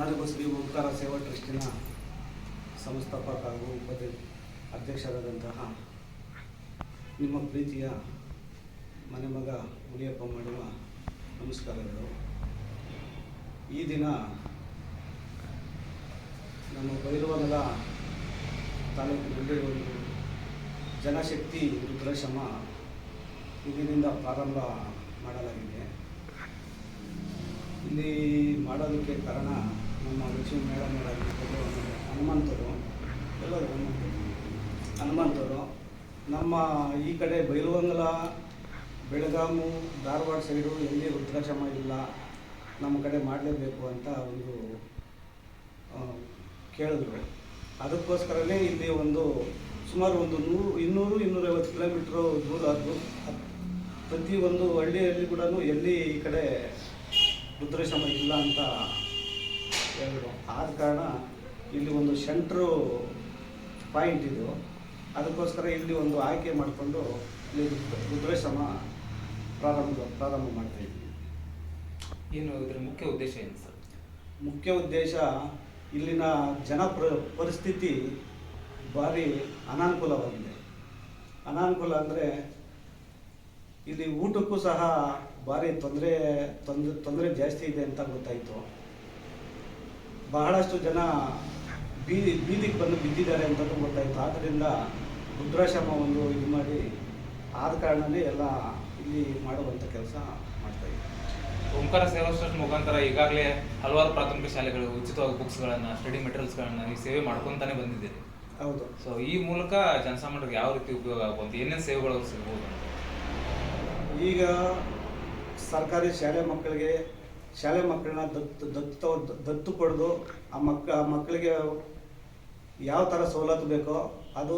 ಶ್ರೀ ಓಂಕಾರ ಸೇವಾ ಟ್ರಸ್ಟಿನ ಸಂಸ್ಥಾಪಕ ಹಾಗೂ ಉಪಾಧ್ಯ ಅಧ್ಯಕ್ಷರಾದಂತಹ ನಿಮ್ಮ ಪ್ರೀತಿಯ ಮನೆ ಮಗ ಮುನಿಯಪ್ಪ ಮಾಡುವ ನಮಸ್ಕಾರಗಳು ಈ ದಿನ ನಮ್ಮ ಬೈರವನದ ತಾಲೂಕಿನಲ್ಲಿ ಒಂದು ಜನಶಕ್ತಿ ರುದ್ರಶ್ರಮ ಇದರಿಂದ ಪ್ರಾರಂಭ ಮಾಡಲಾಗಿದೆ. ಇಲ್ಲಿ ಮಾಡೋದಕ್ಕೆ ಕಾರಣ ನಮ್ಮ ಲಕ್ಷ್ಮೀ ಮೇಡಮ್ ಆಮೇಲೆ ಹನುಮಂತರು, ಎಲ್ಲರೂ ಹನುಮಂತರು ಹನುಮಂತರು ನಮ್ಮ ಈ ಕಡೆ ಬೈಲವಂಗಲ, ಬೆಳಗಾಮು, ಧಾರವಾಡ ಸೈಡು ಎಲ್ಲಿ ವೃದ್ಧಾಶ್ರಮ ಇಲ್ಲ, ನಮ್ಮ ಕಡೆ ಮಾಡಲೇಬೇಕು ಅಂತ ಒಂದು ಕೇಳಿದ್ರು. ಅದಕ್ಕೋಸ್ಕರನೇ ಇಲ್ಲಿ ಒಂದು ಸುಮಾರು ಒಂದು ನೂರು, ಇನ್ನೂರು, ಇನ್ನೂರೈವತ್ತು ಕಿಲೋಮೀಟ್ರು ದೂರ ಅದ್- ಪ್ರತಿಯೊಂದು ಹಳ್ಳಿಯಲ್ಲಿ ಕೂಡ ಎಲ್ಲಿ ಈ ಕಡೆ ರುದ್ರಶ್ರಮ ಇಲ್ಲ ಅಂತ ಹೇಳಿದ್ರು ಆದ ಕಾರಣ ಇಲ್ಲಿ ಒಂದು ಸೆಂಟ್ರು ಪಾಯಿಂಟ್ ಇದು. ಅದಕ್ಕೋಸ್ಕರ ಇಲ್ಲಿ ಒಂದು ಆಯ್ಕೆ ಮಾಡಿಕೊಂಡು ಇಲ್ಲಿ ರುದ್ರಶ್ರಮ ರುದ್ರಾಶ್ರಮ ಪ್ರಾರಂಭ ಪ್ರಾರಂಭ ಮಾಡ್ತಾ ಇದ್ವಿ. ಏನು ಇದರ ಮುಖ್ಯ ಉದ್ದೇಶ ಏನು ಸರ್? ಮುಖ್ಯ ಉದ್ದೇಶ ಇಲ್ಲಿನ ಜನ ಪರಿಸ್ಥಿತಿ ಭಾರಿ ಅನಾನುಕೂಲವಾಗಿದೆ. ಅನಾನುಕೂಲ ಅಂದರೆ ಇಲ್ಲಿ ಊಟಕ್ಕೂ ಸಹ ಭಾರಿ ತೊಂದರೆ ತೊಂದರೆ ತೊಂದರೆ ಜಾಸ್ತಿ ಇದೆ ಅಂತ ಗೊತ್ತಾಯಿತು. ಬಹಳಷ್ಟು ಜನ ಬೀದಿ ಬೀದಿಗೆ ಬಂದು ಬಿದ್ದಿದ್ದಾರೆ ಅಂತಲೂ ಗೊತ್ತಾಯಿತು. ಆದ್ದರಿಂದ ರುದ್ರಾಶ್ರಮ ಒಂದು ಇದು ಮಾಡಿ ಆದ ಕಾರಣನೇ ಎಲ್ಲ ಇಲ್ಲಿ ಮಾಡುವಂಥ ಕೆಲಸ ಮಾಡ್ತಾಯಿದ್ವಿ ಓಂಕಾರ ಸೇವಾ ಟ್ರಸ್ಟ್ ಮುಖಾಂತರ ಈಗಾಗಲೇ ಹಲವಾರು ಪ್ರಾಥಮಿಕ ಶಾಲೆಗಳು ಉಚಿತವಾಗಿ ಬುಕ್ಸ್ಗಳನ್ನು ಸ್ಟಡಿ ಮೆಟೀರಿಯಲ್ಸ್ಗಳನ್ನು ನೀವು ಸೇವೆ ಮಾಡ್ಕೊತಾನೆ ಬಂದಿದ್ದೀರಿ ಹೌದು. ಸೊ ಈ ಮೂಲಕ ಜನಸಾಮಾನ್ಯರಿಗೆ ಯಾವ ರೀತಿ ಉಪಯೋಗ ಆಗ್ಬೋದು ಏನೇನು ಸೇವೆಗಳು ಸಿಗ್ಬೋದು ಈಗ ಸರ್ಕಾರಿ ಶಾಲೆ ಮಕ್ಕಳಿಗೆ ಶಾಲೆ ಮಕ್ಕಳನ್ನ ದತ್ತು ದತ್ತು ದತ್ತು ಪಡೆದು ಆ ಮಕ್ಕ ಮಕ್ಕಳಿಗೆ ಯಾವ ಥರ ಸವಲತ್ತು ಬೇಕೋ ಅದು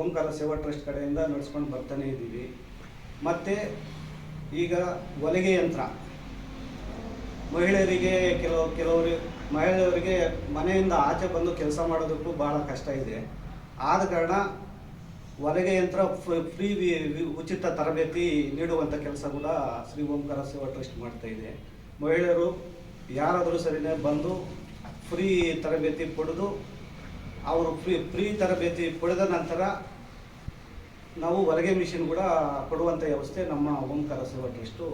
ಓಂಕಾರ ಸೇವಾ ಟ್ರಸ್ಟ್ ಕಡೆಯಿಂದ ನಡೆಸ್ಕೊಂಡು ಬರ್ತಾನೆ ಇದ್ದೀವಿ. ಮತ್ತು ಈಗ ಹೊಲಿಗೆ ಯಂತ್ರ. ಮಹಿಳೆಯರಿಗೆ ಕೆಲವು, ಕೆಲವರು, ಮಹಿಳೆಯರಿಗೆ ಮನೆಯಿಂದ ಆಚೆ ಬಂದು ಕೆಲಸ ಮಾಡೋದಕ್ಕೂ ಭಾಳ ಕಷ್ಟ ಇದೆ. ಆದ ಕಾರಣ ಹೊಲಿಗೆ ಯಂತ್ರ ಫ್ರೀ ಉಚಿತ ತರಬೇತಿ ನೀಡುವಂಥ ಕೆಲಸ ಕೂಡ ಶ್ರೀ ಓಂಕಾರ ಸೇವಾ ಟ್ರಸ್ಟ್ ಮಾಡ್ತಾ ಮಹಿಳೆಯರು ಯಾರಾದರೂ ಸರಿನೇ ಬಂದು ಫ್ರೀ ತರಬೇತಿ ಪಡೆದು ಅವರು ಫ್ರೀ ಫ್ರೀ ತರಬೇತಿ ಪಡೆದ ನಂತರ ನಾವು ಹೊರಗೆ ಮಿಷಿನ್ ಕೂಡ ಕೊಡುವಂಥ ವ್ಯವಸ್ಥೆ ನಮ್ಮ ಓಂಕಾರ ಸೇವಾ ಟ್ರಸ್ಟು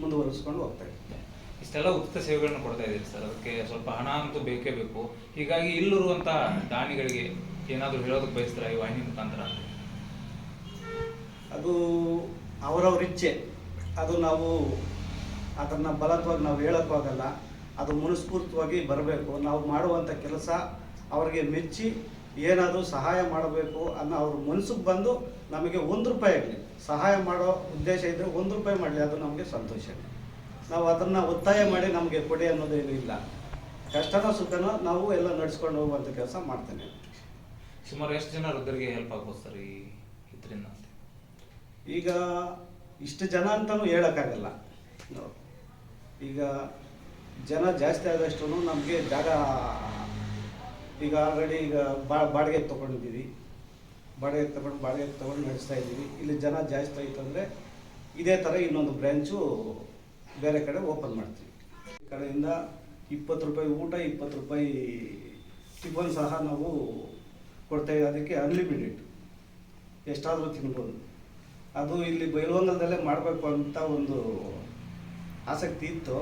ಮುಂದುವರಿಸ್ಕೊಂಡು ಹೋಗ್ತಾ ಇದೆ ಇಷ್ಟೆಲ್ಲ ಉಚಿತ ಸೇವೆಗಳನ್ನು ಕೊಡ್ತಾ ಇದ್ದೀರಿ ಸರ್. ಅದಕ್ಕೆ ಸ್ವಲ್ಪ ಹಣ ಅಂತೂ ಬೇಕೇ ಬೇಕು. ಹೀಗಾಗಿ ಇಲ್ಲಿರುವಂಥ ದಾನಿಗಳಿಗೆ ಏನಾದರೂ ಹೇಳೋದಕ್ಕೆ ಬಯಸ್ತಾರೆ ಈ ವಾಹಿನಿ ಮುಖಾಂತರ? ಅದು ಅವರವ್ರ ಇಚ್ಛೆ. ಅದು ನಾವು ಅದನ್ನು ಬಲತ್ವಾಗಿ ನಾವು ಹೇಳೋಕ್ಕೂ ಆಗಲ್ಲ ಅದು ಮನಸ್ಫೂರ್ತವಾಗಿ ಬರಬೇಕು. ನಾವು ಮಾಡುವಂಥ ಕೆಲಸ ಅವ್ರಿಗೆ ಮೆಚ್ಚಿ ಏನಾದರೂ ಸಹಾಯ ಮಾಡಬೇಕು ಅನ್ನೋ ಅವ್ರ ಮನಸ್ಸಿಗೆ ಬಂದು ನಮಗೆ ಒಂದು ರೂಪಾಯಿ ಆಗಲಿ. ಸಹಾಯ ಮಾಡೋ ಉದ್ದೇಶ ಇದ್ದರೆ ಒಂದು ರೂಪಾಯಿ ಮಾಡಲಿ ಅದು ನಮಗೆ ಸಂತೋಷ. ನಾವು ಅದನ್ನು ಒತ್ತಾಯ ಮಾಡಿ ನಮಗೆ ಕೊಡಿ ಅನ್ನೋದೇನು ಇಲ್ಲ. ಕಷ್ಟನೋ ಸುಖನೋ ನಾವು ಎಲ್ಲ ನಡೆಸ್ಕೊಂಡು ಹೋಗುವಂಥ ಕೆಲಸ ಮಾಡ್ತೇನೆ. ಸುಮಾರು ಎಷ್ಟು ಜನ ವೃದ್ಧರಿಗೆ ಹೆಲ್ಪ್ ಆಗ್ಬೋದು ಸರ್ ಈ ಇದರಿಂದ ಈಗ ಇಷ್ಟು ಜನ ಅಂತಲೂ ಹೇಳೋಕ್ಕಾಗಲ್ಲ. ಈಗ ಜನ ಜಾಸ್ತಿ ಆದಷ್ಟು ನಮಗೆ ಜಾಗ, ಈಗ ಆಲ್ರೆಡಿ ಈಗ ಬಾಡಿಗೆ ತೊಗೊಂಡಿದ್ದೀವಿ. ಬಾಡಿಗೆ ತೊಗೊಂಡು ಬಾಡಿಗೆ ತೊಗೊಂಡು ನಡೆಸ್ತಾ ಇದ್ದೀವಿ. ಇಲ್ಲಿ ಜನ ಜಾಸ್ತಿ ಆಯಿತು ಅಂದರೆ ಇದೇ ಥರ ಇನ್ನೊಂದು ಬ್ರ್ಯಾಂಚು ಬೇರೆ ಕಡೆ ಓಪನ್ ಮಾಡ್ತೀವಿ. ಈ ಕಡೆಯಿಂದ ಇಪ್ಪತ್ತು ರೂಪಾಯಿ ಊಟ, ಇಪ್ಪತ್ತು ರೂಪಾಯಿ ಟಿಫನ್ ಸಹ ನಾವು ಕೊಡ್ತೇವೆ. ಅದಕ್ಕೆ ಅನ್ಲಿಮಿಟೆಡ್ ಎಷ್ಟಾದರೂ ತಿನ್ಬೋದು. ಅದು ಇಲ್ಲಿ ಬೈಲವಂಗಲದಲ್ಲೇ ಮಾಡಬೇಕು ಅಂತ ಒಂದು ಆಸಕ್ತಿ ಇತ್ತು.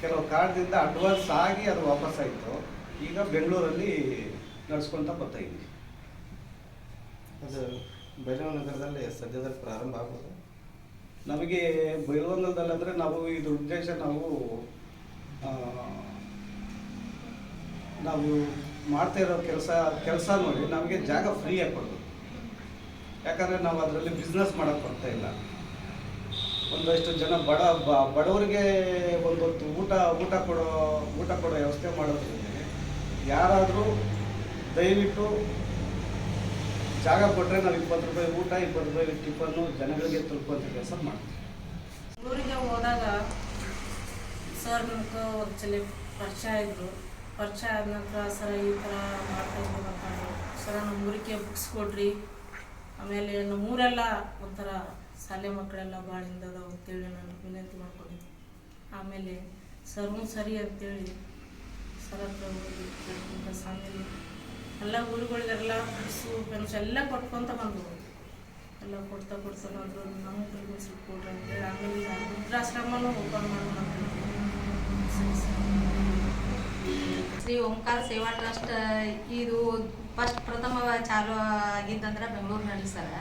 ಕೆಲವು ಕಾರಣದಿಂದ ಅಡ್ವಾನ್ಸ್ ಆಗಿ ಅದು ವಾಪಸ್ ಆಯಿತು. ಈಗ ಬೆಂಗಳೂರಲ್ಲಿ ನಡೆಸ್ಕೊಳ್ತಾ ಬರ್ತಾ ಇದ್ದೀವಿ. ಅದು ನಗರದಲ್ಲಿ ಸದ್ಯದಲ್ಲಿ ಪ್ರಾರಂಭ ಆಗೋದು ನಮಗೆ ಬೈಲವಂಗಲದಲ್ಲಿ ಅಂದರೆ ನಾವು ಇದು ಉದ್ದೇಶ ನಾವು ನಾವು ಮಾಡ್ತಾ ಇರೋ ಕೆಲಸ ಕೆಲಸ ನೋಡಿ ನಮಗೆ ಜಾಗ ಫ್ರೀಯಾಗಿ ಕೊಡೋದು ಯಾಕಂದರೆ ನಾವು ಅದರಲ್ಲಿ ಬಿಸ್ನೆಸ್ ಮಾಡೋಕ್ಕೆ ಬರ್ತಾ ಇಲ್ಲ. ಒಂದಷ್ಟು ಜನ ಬಡ ಬಡವರಿಗೆ ಒಂದೊತ್ತು ಊಟ ಊಟ ಕೊಡೋ ಊಟ ಕೊಡೋ ವ್ಯವಸ್ಥೆ ಮಾಡೋದ್ರಿಂದ ಯಾರಾದರೂ ದಯವಿಟ್ಟು ಜಾಗ ಕೊಟ್ಟರೆ ನಾವು ಇಪ್ಪತ್ತು ರೂಪಾಯಿ ಊಟ, ಇಪ್ಪತ್ತು ರೂಪಾಯಿ ಟಿಫನ್ನು ಜನಗಳಿಗೆ ತಲುಪುವಂಥ ಕೆಲಸ ಮಾಡ್ತೀವಿ. ಊರಿಗೆ ಹೋದಾಗ ಸರ್ ನಮ್ಗೆ ಆ್ಯಕ್ಚುಲಿ ಪರಿಚಯ ಇದ್ದರು ಪರಿಚಯ ಆದ ನಂತರ ಸರ್ ಈ ಥರ ಮಾಡ್ತಾಯಿದ್ರು ಸರ್ ಸರ ನಮ್ಮ ಊರಿಗೆ ಬುಕ್ಸ್ ಕೊಡ್ರಿ. ಆಮೇಲೆ ನಮ್ಮೂರೆಲ್ಲ ಒಂಥರ ಶಾಲೆ ಮಕ್ಕಳೆಲ್ಲ ಭಾಳ ಹಿಂದದಾವ ಅಂತೇಳಿ ನಾನು ವಿನಂತಿ ಮಾಡ್ಕೊಂಡಿದ್ದೆ ಆಮೇಲೆ ಸರ್ವೂ ಸರಿ ಅಂತೇಳಿ ಸರ್ ಹತ್ರ ಹೋಗಿ ಕೇಳ್ಕೊಂತ ಸಾಮಿಲಿ ಎಲ್ಲ ಊರುಗಳಿಗೆಲ್ಲ ಹಸು ಪೆನ್ಸ್ ಎಲ್ಲ ಕೊಟ್ಕೊತ ಬಂದರು ಎಲ್ಲ ಕೊಡ್ತಾ ಕೊಡ್ತಾ ಬಂದರು ನಮ್ಮ ಕೈಗೂ ಸ್ವಲ್ಪ ಕೊಡ್ರಿ ಅಂತೇಳಿ ಆಮೇಲೆ ವೃದ್ಧಾಶ್ರಮನೂ ಓಪನ್ ಮಾಡೋಣ ಅಂತ ಶ್ರೀ ಓಂಕಾರ ಸೇವಾ ಟ್ರಸ್ಟ್, ಇದು ಫಸ್ಟ್ ಪ್ರಥಮ ಚಾಲು ಆಗಿದ್ದಂದ್ರೆ ಬೆಂಗಳೂರಿನಲ್ಲಿ ಸರ್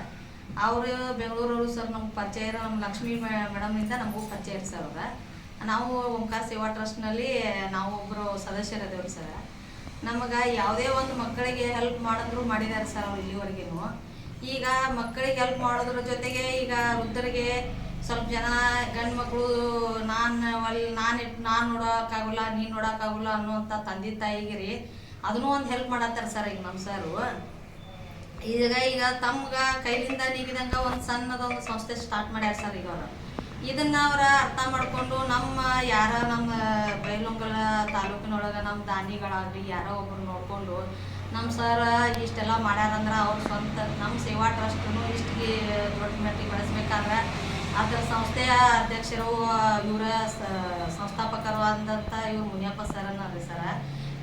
ಅವರು ಬೆಂಗಳೂರವರು ಸರ್ ನಮ್ಗೆ ಪರಿಚಯ ಇರೋ ನಮ್ಮ ಲಕ್ಷ್ಮೀ ಮೇಡಮ್ನಿಂದ ನಮಗೂ ಪರಿಚಯ ಇರ್ ಸರ್ ಅವ್ರ. ನಾವು ಓಂಕಾರ ಸೇವಾ ಟ್ರಸ್ಟ್ನಲ್ಲಿ ನಾವು ಒಬ್ಬರು ಸದಸ್ಯರಿದ್ದೇವ್ರಿ ಸರ್. ನಮಗೆ ಯಾವುದೇ ಒಂದು ಮಕ್ಕಳಿಗೆ ಹೆಲ್ಪ್ ಮಾಡಿದ್ರು ಮಾಡಿದ್ದಾರೆ ಸರ್ ಅವ್ರು ಇಲ್ಲಿವರೆಗೂ ಈಗ ಮಕ್ಕಳಿಗೆ ಹೆಲ್ಪ್ ಮಾಡೋದ್ರ ಜೊತೆಗೆ ಈಗ ವೃದ್ಧರಿಗೆ ಸ್ವಲ್ಪ ಜನ ಗಂಡು ಮಕ್ಕಳು ನಾನು ಅಲ್ಲಿ ನಾನು ನಾನು ನೋಡೋಕ್ಕಾಗಲ್ಲ, ನೀನು ನೋಡೋಕ್ಕಾಗಲ್ಲ ಅನ್ನುವಂಥ ತಂದೆ ತಾಯಿಗೆ ರೀ, ಅದನ್ನೂ ಒಂದು ಹೆಲ್ಪ್ ಮಾಡತ್ತಾರೆ ಸರ್ ಈಗ ನಮ್ಮ ಸರು. ಈಗ ಈಗ ತಮ್ಗೆ ಕೈಲಿಂದ ನೀಗಿದಂಗ ಒಂದು ಸಣ್ಣದೊಂದು ಸಂಸ್ಥೆ ಸ್ಟಾರ್ಟ್ ಮಾಡ್ಯಾರ ಸರ್ ಈಗ ಅವರು ಇದನ್ನ ಅವ್ರ ಅರ್ಥ ಮಾಡ್ಕೊಂಡು ನಮ್ಮ ಯಾರ ನಮ್ಮ ಬೈಲೊಂಗಲ ತಾಲೂಕಿನೊಳಗೆ ನಮ್ಮ ದಾನಿಗಳಾಗ್ಲಿ, ಯಾರೋ ಒಬ್ರು ನೋಡ್ಕೊಂಡು ನಮ್ಮ ಸರ್ ಇಷ್ಟೆಲ್ಲ ಮಾಡ್ಯಾರಂದ್ರೆ ಅವ್ರ ಸ್ವಂತ ನಮ್ಮ ಸೇವಾ ಟ್ರಸ್ಟ್ನು ಇಷ್ಟಿಗೆ ದೊಡ್ಡ ಮಟ್ಟಿಗೆ ಬೆಳೆಸ್ಬೇಕಾದ್ರೆ ಅದರ ಸಂಸ್ಥೆಯ ಅಧ್ಯಕ್ಷರು ಇವರ ಸಂಸ್ಥಾಪಕರು ಆದಂಥ ಇವ್ರು ಮುನಿಯಪ್ಪ ಸರ್ ರೀ ಸರ.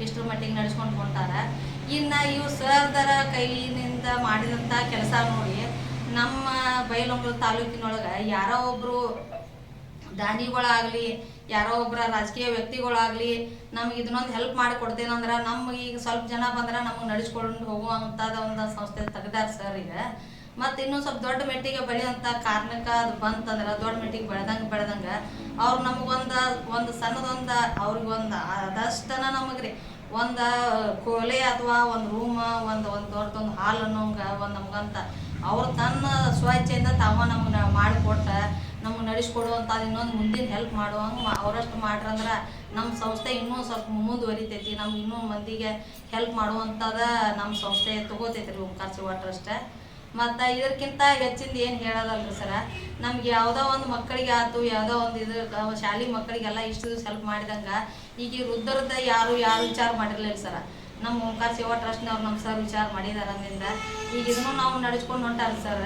ಇಷ್ಟರ ಮಟ್ಟಿಗೆ ನಡೆಸ್ಕೊಂಡು ಹೊಂಟಾರ. ಇನ್ನು ಇವು ಸರ್ದರ ಕೈಯಿಂದ ಮಾಡಿದಂಥ ಕೆಲಸ ನೋಡಿ ನಮ್ಮ ಬೈಲೊಂಗಲ ತಾಲೂಕಿನೊಳಗೆ ಯಾರೋ ಒಬ್ಬರು ದಾನಿಗಳಾಗಲಿ, ಯಾರೋ ಒಬ್ಬರ ರಾಜಕೀಯ ವ್ಯಕ್ತಿಗಳಾಗಲಿ ನಮ್ಗೆ ಇದನ್ನೊಂದು ಹೆಲ್ಪ್ ಮಾಡಿ ಕೊಡ್ತೇನಂದ್ರೆ ನಮ್ಗೆ ಈಗ ಸ್ವಲ್ಪ ಜನ ಬಂದ್ರೆ ನಮಗೆ ನಡೆಸ್ಕೊಂಡು ಹೋಗುವಂಥದ್ದು ಒಂದು ಸಂಸ್ಥೆ ತೆಗ್ದಾರ ಸರ್ ಈಗ. ಮತ್ತು ಇನ್ನೂ ಸ್ವಲ್ಪ ದೊಡ್ಡ ಮೆಟ್ಟಿಗೆ ಬೆಳೆಯುವಂತ ಕಾರಣಕ್ಕೆ ಅದು ಬಂತಂದ್ರೆ, ದೊಡ್ಡ ಮೆಟ್ಟಿಗೆ ಬೆಳೆದಂಗೆ ಬೆಳೆದಂಗೆ ಅವ್ರು ನಮಗೊಂದು ಒಂದು ಸಣ್ಣದೊಂದು ಅವ್ರಿಗೊಂದ ಅದಷ್ಟನ ನಮಗೆ ರೀ ಒಂದು ಕೋಲೆ ಅಥವಾ ಒಂದು ರೂಮ್, ಒಂದು ಒಂದು ದೊಡ್ಡದೊಂದು ಹಾಲ್ ಅನ್ನೋಂಗೆ ಒಂದು ನಮ್ಗಂತ. ಅವ್ರು ತನ್ನ ಸ್ವಚ್ಛೆಯಿಂದ ತಾವ ನಮ್ಗೆ ಮಾಡಿಕೊಟ್ಟ ನಮ್ಗೆ ನಡೆಸ್ಕೊಡುವಂಥ ಇನ್ನೊಂದು ಮುಂದಿನ ಹೆಲ್ಪ್ ಮಾಡುವಂಗೆ ಅವರಷ್ಟು ಮಾಡ್ರಂದ್ರೆ ನಮ್ಮ ಸಂಸ್ಥೆ ಇನ್ನೂ ಸ್ವಲ್ಪ ಮುಂದುವರಿತೈತಿ. ನಮ್ಗೆ ಇನ್ನೂ ಮಂದಿಗೆ ಹೆಲ್ಪ್ ಮಾಡುವಂಥದ ನಮ್ಮ ಸಂಸ್ಥೆ ತಗೋತೈತಿ ರೀ ಓಂಕಾರ ಮತ್ತು ಇದಕ್ಕಿಂತ ಹೆಚ್ಚಿಂದ ಏನು ಹೇಳೋದಲ್ರಿ ಸರ? ನಮ್ಗೆ ಯಾವುದೋ ಒಂದು ಮಕ್ಕಳಿಗೆ ಆಯ್ತು ಯಾವುದೋ ಒಂದು ಇದು ಶಾಲೆ ಮಕ್ಕಳಿಗೆಲ್ಲ ಇಷ್ಟು ದಿವಸ ಹೆಲ್ಪ್ ಮಾಡಿದಂಗೆ ಈಗ ವೃದ್ಧರದ ಯಾರು ಯಾರು ವಿಚಾರ ಮಾಡಿರಲಿಲ್ಲ ಸರ. ನಮ್ಮ ಓಂಕಾರ ಸೇವಾ ಟ್ರಸ್ಟ್ನವ್ರು ನಮ್ಮ ಸರ್ ವಿಚಾರ ಮಾಡಿದಾರೆ ಅಂದಿಂದ ಈಗ ಇದನ್ನು ನಾವು ನಡೆಸ್ಕೊಂಡು ಹೊಂಟಾರ ಸರ್.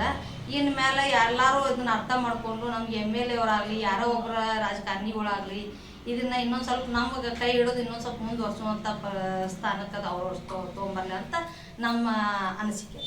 ಇನ್ನು ಮೇಲೆ ಎಲ್ಲರೂ ಇದನ್ನ ಅರ್ಥ ಮಾಡಿಕೊಂಡು ನಮ್ಗೆ ಎಂ ಎಲ್ ಎವರಾಗಲಿ, ಯಾರೋ ಒಬ್ಬರ ರಾಜಕಾರಣಿಗಳಾಗಲಿ, ಇದನ್ನ ಇನ್ನೊಂದು ಸ್ವಲ್ಪ ನಮಗೆ ಕೈ ಹಿಡಿದು ಇನ್ನೊಂದು ಸ್ವಲ್ಪ ಮುಂದುವರ್ಸುವಂಥ ಪ ಸ್ಥಾನಕ್ಕೆ ಅವ್ರು ತೊಗೊಂಬರ್ಲಿ ಅಂತ ನಮ್ಮ ಅನಿಸಿಕೆ.